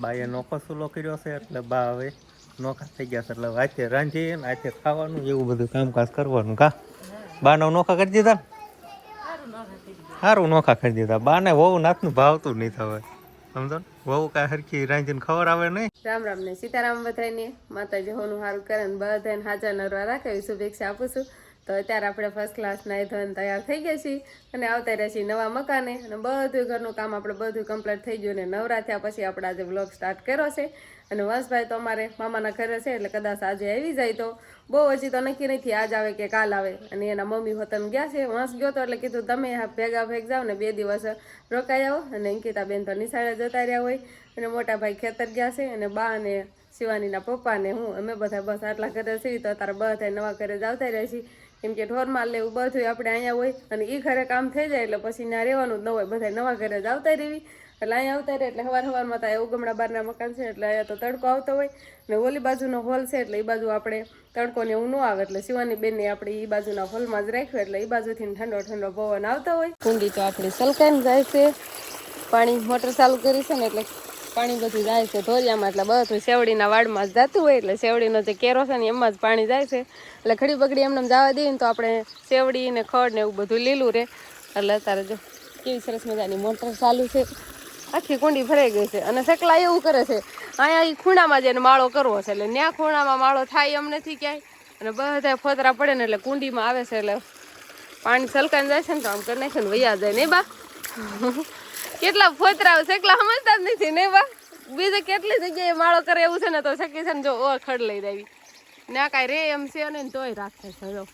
બાએ નોખો સુલો કર્યો છે એટલે બા હવે નોખા થઈ ગયા છે. એટલે આજે રાંધી ને આતે ખાવાનું એવું બધું કામકાજ કરવાનું કા? બાનો નોખા કરી દીધા? સારું નોખા કરી દીધા. બાને વહુ નાથનું ભાવતું નહીં થવે સમજો ને? વહુ કાંઈ હરખી રાંધીને ખબર આવે નહીં. રામ રામ ને સીતારામ બધાને માતાજી હોનું સારું કરે ને બધાને હાજર નરવા રાખે શુભેચ્છા આપું છું. તો અત્યારે આપણે ફર્સ્ટ ક્લાસ નાઈ ધોઈને તૈયાર થઈ ગયા છીએ અને આવતા રહ્યા છીએ નવા મકાને અને બધું ઘરનું કામ આપણે બધું કમ્પ્લીટ થઈ ગયું ને નવરા થયા પછી આપણે આજે વ્લોગ સ્ટાર્ટ કર્યો છે. અને વંશભાઈ તો અમારે મામાના ઘરે છે એટલે કદાચ આજે આવી જાય તો બહુ હજી તો નક્કી નથી આજ આવે કે કાલ આવે. અને એના મમ્મી હોતન ગયા છે. વંશ ગયો તો એટલે કીધું તમે ભેગા ભેગ જાઓ ને બે દિવસ રોકાઈ આવો. અને અંકિતાબેન તો નિશાળે જતા રહ્યા હોય. અને મોટા ભાઈ ખેતર ગયા છે અને બા અને શિવાનીના પપ્પા ને હું, અમે બધા બસ આટલા ઘરે છીએ તો તારા બધા નવા ઘરે જ આવતા રહ્યા છીએ. કેમ કે ઢોરમાં લેવું બધું આપણે અહીંયા હોય અને એ ઘરે કામ થઈ જાય એટલે પછી ત્યાં રહેવાનું જ ન હોય. બધા નવા ઘરે જ આવતા રહેવી એટલે અહીંયા આવતા રહે એટલે સવાર સવારમાં તો એવું ઉગમણા બારના મકાન છે એટલે અહીંયા તો તડકો આવતો હોય. ને ઓલી બાજુનો હોલ છે એટલે એ બાજુ આપણે તડકો ને એવું ન આવે એટલે શિવાની બેનને આપણે એ બાજુના હોલમાં જ રાખ્યું એટલે એ બાજુથી ઠંડો ઠંડો પવન આવતો હોય. કુંડી તો આપણી સલકાઈને જાય છે. પાણી મોટર ચાલુ કરી છે ને એટલે પાણી બધું જાય છે ધોરિયામાં, એટલે બધું સેવડીના વાડમાં જતું હોય, એટલે સેવડીનો જે કેરો છે ને એમાં જ પાણી જાય છે. એટલે ખડી બગડી એમને એમ જવા દઈએ ને તો આપણે સેવડી ને ખડ ને એવું બધું લીલું રહે. એટલે અત્યારે જો કેવી સરસ મજાની મોટર ચાલુ છે. આખી કુંડી ભરાઈ ગઈ છે અને સકલા એવું કરે છે. અહીંયા એ ખૂણામાં જઈને માળો કરવો છે, એટલે ત્યાં ખૂણામાં માળો થાય એમ નથી ક્યાંય. અને બધા ફોતરા પડે ને એટલે કુંડીમાં આવે છે, એટલે પાણી છલકાઈને જાય છે ને તો આમ કરી નાખે ને વૈયા જાય ને બા. કેટલા ફોતરા શેકલા સમજતા જ નથી ને બા? બીજે કેટલી જગ્યાએ માળો કરે એવું છે ને, તો શકી છે ને જો ઓ ખડ લઈ દેવી ના કાંઈ રે એમ છે અને તોય રાખે છે, જો.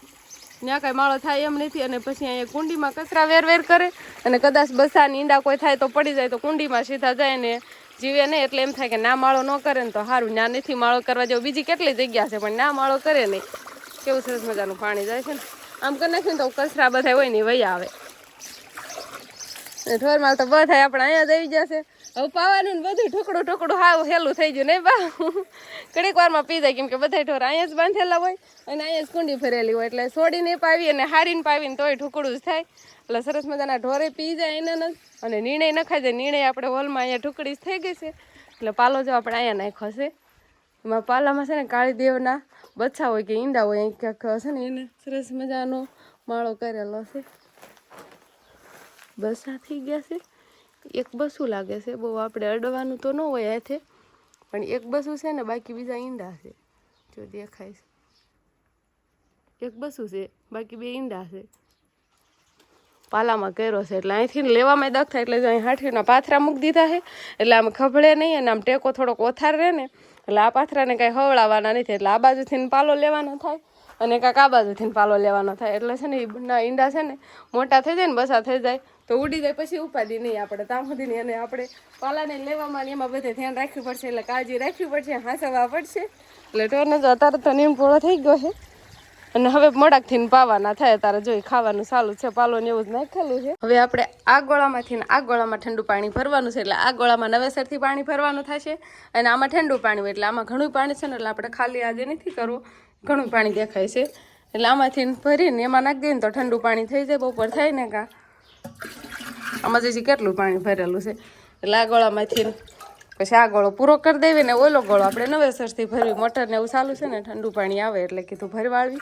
ત્યાં કાંઈ માળો થાય એમ નથી, અને પછી અહીંયા કુંડીમાં કચરા વેર વેર કરે, અને કદાચ બસાની ઈંડા કોઈ થાય તો પડી જાય, તો કુંડીમાં સીધા જાય ને જીવે નહીં, એટલે એમ થાય કે ના માળો ન કરે ને તો સારું ના નથી માળો કરવા જેવું. બીજી કેટલી જગ્યા છે, પણ ના માળો કરે નહીં. કેવું સરસ મજાનું પાણી જાય છે ને. આમ કરી નાખ્યું તો કચરા બધા હોય ને વહી આવે. અને ઢોરમાં તો બધા આપણે અહીંયા જ આવી જશે. હવે પાવાનું ને બધું ટુકડું ટુકડું હાવ હેલું થઈ ગયું, નહીં બા? ઘડીક વારમાં પી જાય કેમ કે બધા ઢોર અહીંયા જ બાંધેલા હોય અને અહીંયા જ કુંડી ફરેલી હોય એટલે છોડીને પાવી અને હારીને પાવીને તોય ઠુકડું જ થાય. એટલે સરસ મજાના ઢોરે પી જાય એને અને નિર્ણય નખાય જાય નિર્ણય આપણે હોલમાં અહીંયા ઠુકડી જ થઈ ગઈ છે. એટલે પાલો જો આપણે અહીંયા નાખ્યો છે. એમાં પાલામાં છે ને કાળી દેવના બચ્છા હોય કે ઈંડા હોય ક્યાંક છે ને એને સરસ મજાનો માળો કરેલો છે. બસા થઈ ગયા છે. એક બસું લાગે છે. બહુ આપણે અડવાનું તો ન હોય હાથે, પણ એક બસું છે ને બાકી બીજા ઈંડા છે. જો દેખાય છે. એક બસું છે, બાકી બે ઈંડા છે. પાલામાં કર્યો છે એટલે અહીંથી લેવામાં દખ થાય એટલે જો અહીં હાઠીના પાથરા મૂકી દીધા છે. એટલે આમ ખભળે નહીં અને આમ ટેકો થોડોક ઓથાર રહે ને, એટલે આ પાથરાને કાંઈ હવડાવવાના નથી. એટલે આ બાજુથી પાલો લેવાનો થાય. અને કાંક આ બાજુથી પાલો લેવાનો થાય. એટલે છે ને એ ઈંડા છે ને મોટા થઈ જાય ને બસા થઈ જાય. તો ઉડી જાય પછી ઉપાધિ નહીં આપણે. ત્યાં સુધીની અને આપણે પાલાને લેવામાં એમાં બધે ધ્યાન રાખવું પડશે. એટલે કાળજી રાખવી પડશે હાંસવા પડશે. એટલે ટોરને જો અત્યારે તો નીમ પૂરો થઈ ગયો છે. અને હવે મોડાકથી પાવાના થાય તારે જોઈ ખાવાનું સારું છે પાલો ને એવું જ નાખેલું છે. હવે આપણે આ ગોળામાંથી આ ગોળામાં ઠંડુ પાણી ભરવાનું છે. એટલે આ ગોળામાં નવેસરથી પાણી ભરવાનું થશે અને આમાં ઠંડુ પાણી હોય. એટલે આમાં ઘણું પાણી છે ને એટલે આપણે ખાલી આજે નથી કરવું. ઘણું પાણી દેખાય છે. એટલે આમાંથી ભરીને એમાં નાખી દઈએ ને તો ઠંડુ પાણી થઈ જાય, બપોર થાય ને કાં આમાં જઈ કેટલું પાણી ભરેલું છે. એટલે આ ગોળામાંથી પછી આ ગોળો પૂરો કરી દેવી ને ઓલો ગોળો આપણે નવેસરથી ભરવી, મોટર ને એવું ચાલુ છે ને ઠંડુ પાણી આવે એટલે કીધું ભરવાળવી.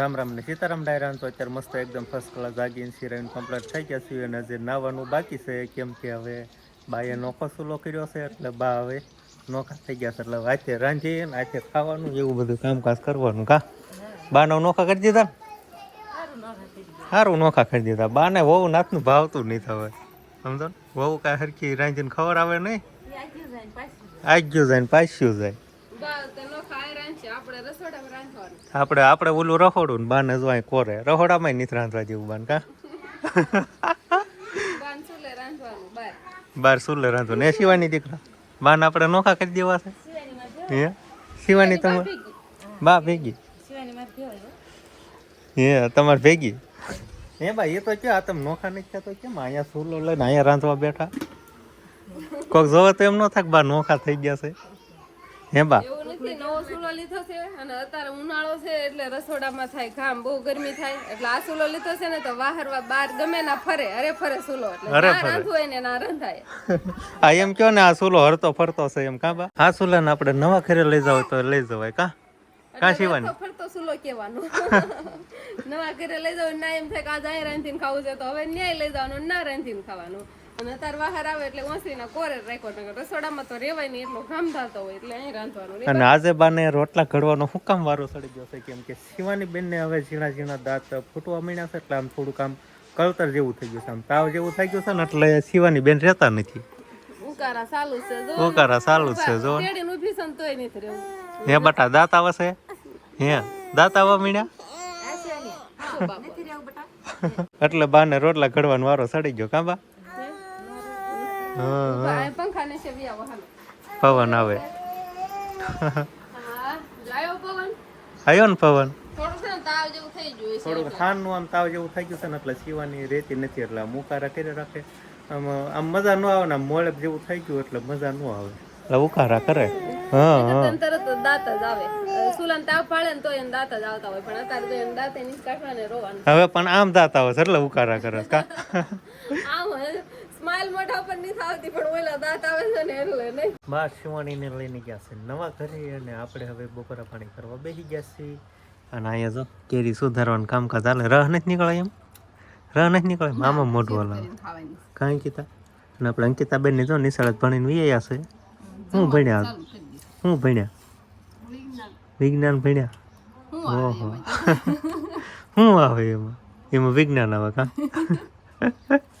રામ રામ ને સીતારામ ડાયરાન તો અત્યારે મસ્ત એકદમ ફર્સ્ટ ક્લાસ જાગીને સિરાઈને કમ્પ્લીટ થઈ ગયા છે અને જે નાવાનું બાકી છે. કેમ કે હવે બાએ નોખો સુલો કર્યો છે એટલે બા હવે નોખા થઈ ગયા છે. એટલે આજે રાંધી ને આજે ખાવાનું એવું બધું કામકાજ કરવાનું કા? બાનો નોખા કરી દીધા? સારું નોખા કરી દીધા. બાને વહુ નાથનું ભાવતું નહીં થવે સમજો ને? વહુ કાંઈ હરખી રાંધીને ખબર આવે નહીં? આગ્યું જાય ને પાછ્યું જાય. આપણે આપણે ઓલું રખોડું ને બાને જો અહીં કોરે. રખોડામાં નથી રાંધવા જેવું બાન કા? બાર. સુલે રાંધો ને શિવાની દીકરા? બાન આપણે નોખા કરી દેવા છે. હે? શિવાની તમારે બા ભેગી. હે, તમારે ભેગી. હે બા એ તો કે આ તમે નોખા નહીં થયા તો કેમ? અહીંયા સુલો લઈને અહીંયા રાંધવા બેઠા? કોક જોવે તો એમ ન થાય બા નોખા થઈ ગયા છે. હે બા? નથી નવો ચૂલો લીધો છે અને અત્યારે ઉનાળો છે એટલે રસોડામાં થાય ઘામ બહુ ગરમી થાય. એટલે આ સુલો લીધો છે ને તો વાહરવા બાર ગમે ના ફરે અરે ફરે ચૂલો એટલે ના રાંધવું હોય ને ના રંધાય. આ એમ કયો ને આ સુલો હરતો ફરતો છે એમ કા બા? આ સુલાને આપણે નવા ઘરે લઈ જાવ તો લઈ જવાય કા? કા શિવાની? ફરતો સુલો કેવાનું કહેવાનો. નવા ઘરે લઈ જાવ ના એમ થાય કે આ જાય રાંધીને ખાવું છે તો હવે ન્યાય લઈ જવાનું ના રાંધીને ખાવાનું. અને અત્યારે બહાર આવે એટલે ઓસરીના કોરે રાખ્યો નકર રસોડામાં તો રેવાય નહીં એટલો ઘામ થતો હોય એટલે અહીં રાંધવાનું અને આજે બાને રોટલા ઘડવાનો હું કામ વારો સડી ગયો છે કેમ કે શિવાની બેનને હવે ઝીણા ઝીણા દાંત ફૂટવા માંડ્યા છે એટલે આમ થોડુંક આમ કળતર જેવું થઈ ગયું છે આમ તાવ જેવું થઈ ગયું છે ને એટલે શિવાની બેન રહેતા નથી. ઉકારા સાલું છે જો. ઉકારા સાલું છે જો. તેડીને ઊભી છે તોય નથી રહેવું. હે બટા દાંત આવે છે? હે દાંત આવવા મીણ્યા? એટલે બાને રોટલા ઘડવાનો વારો સડી ગયો કા બા હા ઊભા, આ પંખા ને છે વ્યાવો હાલો. પવન આવે. હા, લાયો પવન. આવ્યો ને પવન? થોડું ખાનનું તાવ જેવું થઈ ગયું છે આમ તાવ જેવું થઈ ગયું છે ને એટલે સીવાની રેતી નથી એટલે આમ ઉકારા કરી રાખે. આમ આમ મજા ન આવે ને આમ મોળેપ જેવું થઈ ગયું એટલે મજા ન આવે. એટલે ઉકારા કરે? હા હા. તરત દાંત જ આવે. સુલાને તાવ પાડે ને તો એમ દાંત જ આવતા હોય. પણ અત્યારે તો એમ દાંત એની કાઢવાને રોવાનું. હવે પણ આમ દાંત આવે છે એટલે ઉકારા કરે. કા? આમ સ્માઇલ મોઢા પર નહીં થાવતી પણ ઓલા દાંત આવે છે ને એટલે નહીં. બાર શિવાણીને લઈને ગયા છે નવા ઘરે અને આપણે હવે બપોરા પાણી કરવા બેસી ગયા છીએ. અને અહીંયા જો કેરી સુધારવાનું કામકાજ હાલે. રહ નથી નીકળે એમ? રહ નથી નીકળે મામા મોઢું હલાવે. કાંઈ કીતા અને આપણે અંકિતા બેન જો નિશાળે ભણીને વી છે. હું ભણ્યા? હું ભણ્યા? વિજ્ઞાન. ભણ્યા? ઓહો. શું આવે એમાં? એમાં વિજ્ઞાન આવે કા?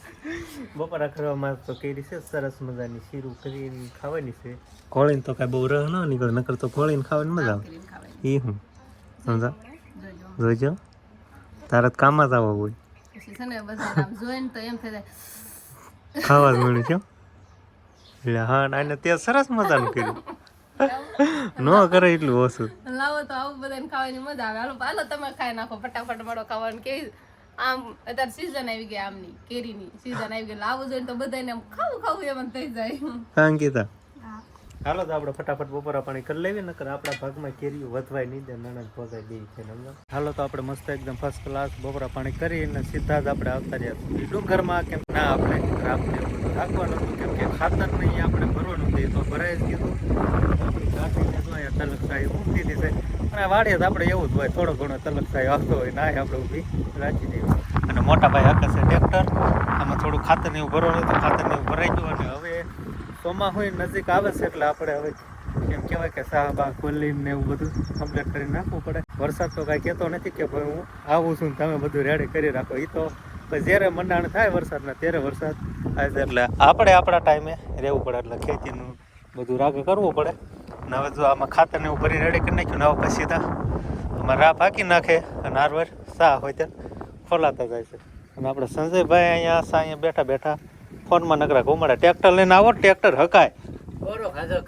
બપોરા કરવામાં તો કેરી છે સરસ મજાની શીરું કરીને ખાવાની છે. ખોળીને તો કાંઈ બહુ રહ ન નીકળે નકર તો ખોળીને ખાવાની મજા આવે. એ હું સમજા? જોઈજો તારે તો કામ જ આવવા હોય. તો એમ થાય ખાવા જ મળ્યું છે એટલે હા અને તે સરસ મજાનું કર્યું. ન કરે એટલું ઓછું. લાવો તો આવું બધાને ખાવાની મજા આવે. હાલો હાલો તમે ખાઈ નાખો. ફટાફટ મળો ખાવાનું કેવી આમ અત્યારે સીઝન આવી ગઈ આમની કેરીની. સીઝન આવી ગઈ. લાવું જોઈએ તો બધાને આમ ખાવું ખાવું એમ થઈ જાય. અંકિતા. હાલો તો આપણે ફટાફટ બપોરા પાણી કરી લેવી નકર આપણા ભાગમાં કેરીઓ વધવાય નહીં દે નાના ભોગાય બે છે હાલો તો આપણે મસ્ત એકદમ ફર્સ્ટ ક્લાસ બપોરા પાણી કરીને સીધા જ આપણે આવતા રહ્યા છીએ. ડુંગરમાં કેમ ના આપણે રામને રાખવાનું હતું કેમ કે ખાતર નહીં આપણે ભરવાનું હતું તો ભરાય જ ગયું આપણી કાઢીને જો અહીંયા ઊંઘી દીધે અને વાડીએ આપણે એવું જ હોય, થોડો ઘણો તલકસાઈ આવતો હોય, ના આપણે ઊભી રાખી દેવી. અને મોટા ભાઈ હાકે છે ટ્રેક્ટર આમાં થોડું ખાતર ને એવું ભરવાનું હતું ખાતર ને એવું ભરાઈ ગયું અને હવે ચોમા હોય નજીક આવે છે એટલે આપણે હવે એમ કહેવાય કે સાહબા કોલીન ને એવું બધું કમ્પ્લીટ કરી નાખવું પડે. વરસાદ તો કાંઈ કહેતો નથી કે ભાઈ હું આવું છું તમે બધું રેડી કરી રાખો. એ તો જ્યારે મંડાણ થાય વરસાદના, ત્યારે વરસાદ આવે એટલે આપણે આપણા ટાઈમે રહેવું પડે, એટલે ખેતીનું બધું રાગ કરવું પડે. અને હવે જો આમાં ખાતર ને એવું ભરી રેડી કરી નાખ્યું ને હવે પછી સીધા આમાં રાહ પાકી નાખે અને હારવાર સા હોય ત્યારે ખોલાતા જાય છે. અને આપણે સંજયભાઈ અહીંયા સા અહીંયા બેઠા બેઠા ફોનમાં નકરા ઘુમાડે. ટ્રેક્ટર લઈને આવો ટ્રેક્ટર હકાય. પોરો ખાધો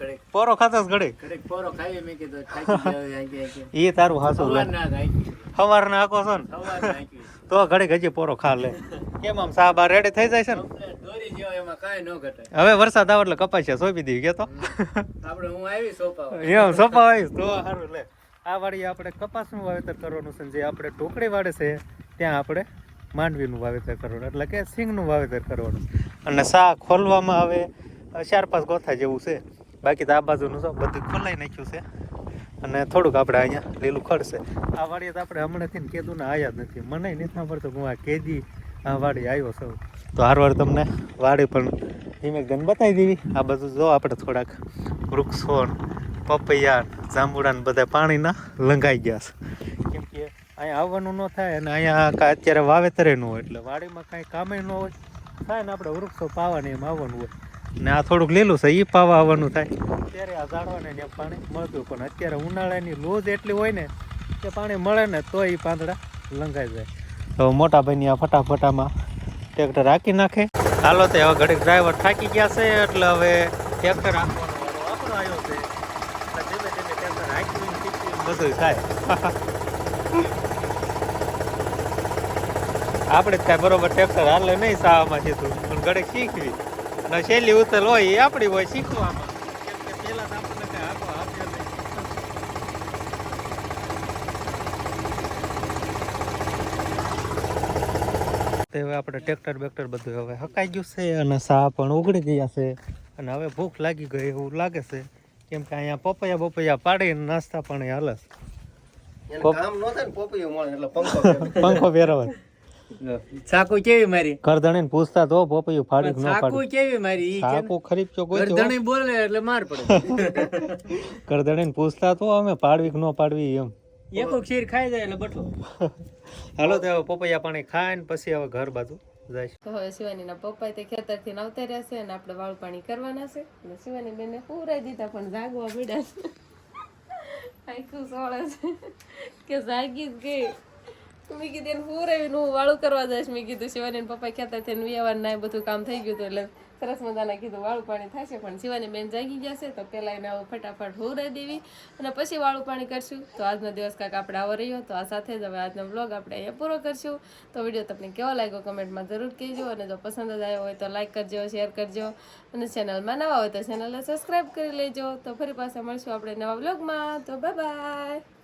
ખાતો ઘડી? પોરો ખાવી મેં કીધું એ તારું હાસું સવાર ના આંકી. આખો છો ને? તો ઘડી હજી પોરો ખા લે. કેમ આમ સા બાર રેડી થઈ જાય છે ને? હવે વરસાદ આવે એટલે કપાસિયા સોંપી દીધી કેતો. આપણે હું આવી સોપાવ. એમ સોપા આવીશ. તો સારું લે. આ વાળી આપણે કપાસનું વાવેતર કરવાનું છે જે આપણે ટોકડી વાળે છે ત્યાં આપણે માંડવીનું વાવેતર કરવાનું એટલે કે સિંગનું વાવેતર કરવાનું. અને સા ખોલવામાં આવે ચાર પાંચ ગોથા જેવું છે. બાકી તો આ બાજુનું સૌ બધું ખોલાઈ નાખ્યું છે. અને થોડુંક આપણે અહીંયા લીલું ખડશે આ વાડીએ તો આપણે હમણાંથી ને કીધું ને આવ્યા જ નથી. મને નથી સાંભળતો હું આ કેદી આ વાડી આવ્યો છું. તો હારવાર તમને વાડી પણ ધીમે ગન બતાવી દેવી. આ બધું જો આપણે થોડાક વૃક્ષો પપૈયા જાંબુડા ને બધા પાણીના લંઘાઈ ગયા છે. કેમ કે અહીંયા આવવાનું ન થાય અને અહીંયા અત્યારે વાવેતરે ન હોય એટલે વાડીમાં કાંઈ કામે ન હોય. થાય ને આપણે વૃક્ષો પાવાને એમ આવવાનું હોય. ને આ થોડુંક લીલું છે એ પાવા આવવાનું થાય. ત્યારે આ ઝાડવાને ને પાણી મળતું પણ અત્યારે ઉનાળાની લોજ એટલી હોય ને કે પાણી મળે ને તો એ પાંદડા લંઘાઈ જાય. તો મોટા ભાઈની આ ફટાફટામાં ટ્રેક્ટર રાખી નાખે. હાલો, તે હવે ઘડીક ડ્રાઈવર થાકી ગયા છે, એટલે હવે ટ્રેક્ટર રાખવાનો આપણો આવ્યો છે. ધીમે ધીમે ટ્રેક્ટર હાંકીને બધું થાય. આપણે કાંઈ બરોબર ટ્રેક્ટર હાલે નહીં સાવામાં સીધું. પણ ઘડીક શીખવી. અને છેલ્લી ઉતર હોય એ આપણી હોય શીખવામાં કેમ પહેલા આપણને કાંઈ આગો આપ્યો નહીં તે હવે આપણે ટ્રેક્ટર બેક્ટર બધું હવે હકાઈ ગયું છે અને સા પણ ઉગડી ગયા છે. અને હવે ભૂખ લાગી ગઈ એવું લાગે છે. કેમ કે અહીંયા પપૈયા બપૈયા પાડીને નાસ્તા પણ હાલે છે. એને કામ ન થાય ને પોપૈયું મળે એટલે પંખો ફેરવે. પંખો ફેરવે ચાકુ કેવી મારી? કરધણીને પૂછતા તો પોપૈયું ફાડી ન ચાકુ કેવી મારી? છો બોલે એટલે માર પડે. કરધણીને પૂછતા તો અમે પાડવી કે ન પાડવી એમ. એકો ખીર ખાઈ જાય એટલે બટલો. હાલો તો હવે પપૈયા પાણી ખાય ને પછી હવે ઘર બાજુ જાય તો હવે શિવાનીના પપ્પા તે ખેતરથી આવતા રહ્યા છે અને આપણે વાળું પાણી કરવાના છે. અને શિવાની બેને પૂરાઈ દીધા પણ જાગવા પડ્યા છે. આખું સોળે છે? કે જાગી જ ગઈ. મેં કીધું એને પૂરાવીને હું વાળું કરવા જઈશ. મેં કીધું શિવાની પપ્પા ખેતરથી વ્યવહાર ના બધું કામ થઈ ગયું હતું એટલે સરસ મજાના કીધું, વાળું પાણી થશે પણ શિવાની બેન જાગી જશે તો પહેલાં એને આવું ફટાફટ હુરાઈ દેવી અને પછી વાળું પાણી કરશું. તો આજનો દિવસ કાંઈક આપણે આવો રહ્યો, તો આ સાથે જ હવે આજનો બ્લોગ આપણે અહીંયા પૂરો કરશું. તો વીડિયો તમને કેવો લાગ્યો કમેન્ટમાં જરૂર કહેજો અને જો પસંદ જ આવ્યો હોય તો લાઈક કરજો શેર કરજો અને ચેનલમાં નવા હોય તો ચેનલને સબસ્ક્રાઈબ કરી લેજો. તો ફરી પાછા મળશું આપણે નવા બ્લોગમાં તો બાય